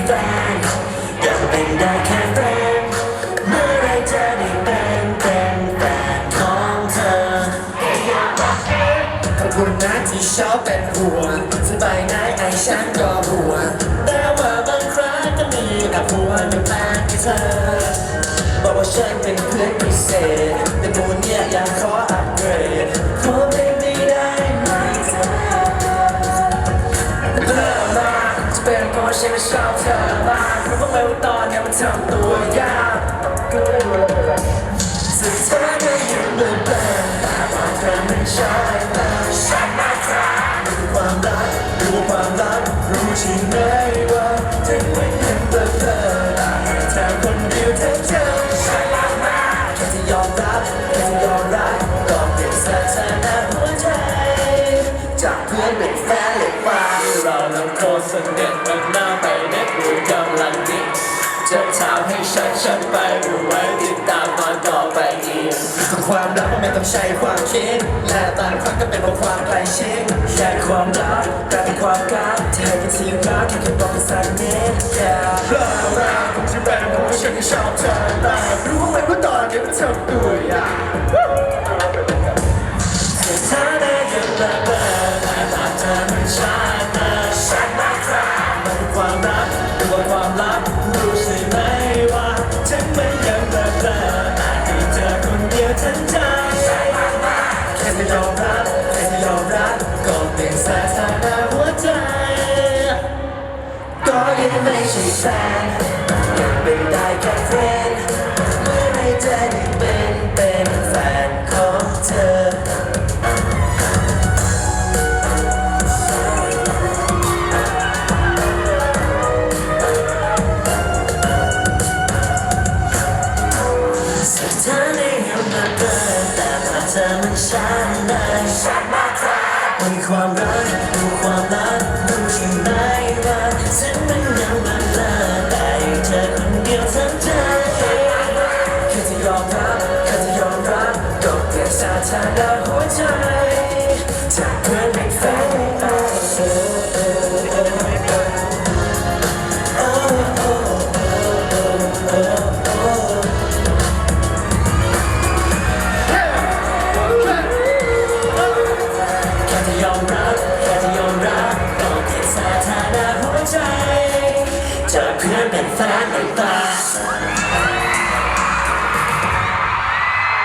ยังเป็นได้แค่เฟนเมื่อไรจะได้เป็นเป็นแฟนของเธอขอบคุณนะที่ชอบเป็นห่วงสบายนะไอฉันก็ห่วงแต่ว่าบางครั้งก็มีกับหัวไม่แปลกที่เธอบอกว่าฉันเป็นเพื่อนพิเศษแต่กูเนี่ย เป็นเพราะว่าฉันไม่ชอบเธอมากเพราะว่าไมว่าตอนนี้มันทำตัวยากก็เลยรู้แล้วสุดท้ายก็ยังเบื่อเบื่อแต่ว่าเธอไม่ชอบแต่ฉันนะครับรู้ความรักรู้ความรักรู้ใช่ไหมว่าถึงไม่ยังเบื่อเบื่อแต่เธอคนเดียวเธอเจอฉันรักมากแค่จะยอมรับแค่จะยอมรับก็เปลี่ยนสถานะหัวใจ พื่อนเป็นแฟนเลยป่าเราลำโคตรสนิทมันน่าไปเน็ตรู้กำลังดีจะถามให้ฉันฉันไปหรือไว้ติดตามตอนต่อไปอีกความรักไม่ต้องใช้ความคิดและบางครั้งก็เป็นเพราะความใกล้ชิดแค่ความรักกลายเป็นความรักเธอเป็นที่รักแค่แค่บอกกันสักนิดแค่เลิกรักผมจะเป็นเพราะฉันไม่ชอบเธอแต่รู้ไหม เธอมันชัดนะชัดมากครับมันเป็นความรักหรือว่าความลับรู้ใช่ไหมว่าฉันมันยังเบลอเบลอแต่มีเธอคนเดียวทั้งใจแค่จะยอมรับแค่จะยอมรับก็เปลี่ยนสานะหัวใจก็ยังไม่ใช่แฟนยังเป็นได้แค่เฟรน เธอมันชัดเลยชัดมากครับมีความรักดูความรักดูใช่ไหมว่าฉันมันยังมันเลิกได้เธอคนเดียวทั้งใจแค่จะยอมรับแค่จะยอมรับก็เปลี่ยนสถานะหัวใจ ยอมรับแค่ยอมรับต้องเปลี่นสถานะใจจากเพื่อนเป็นแฟนเป็นตา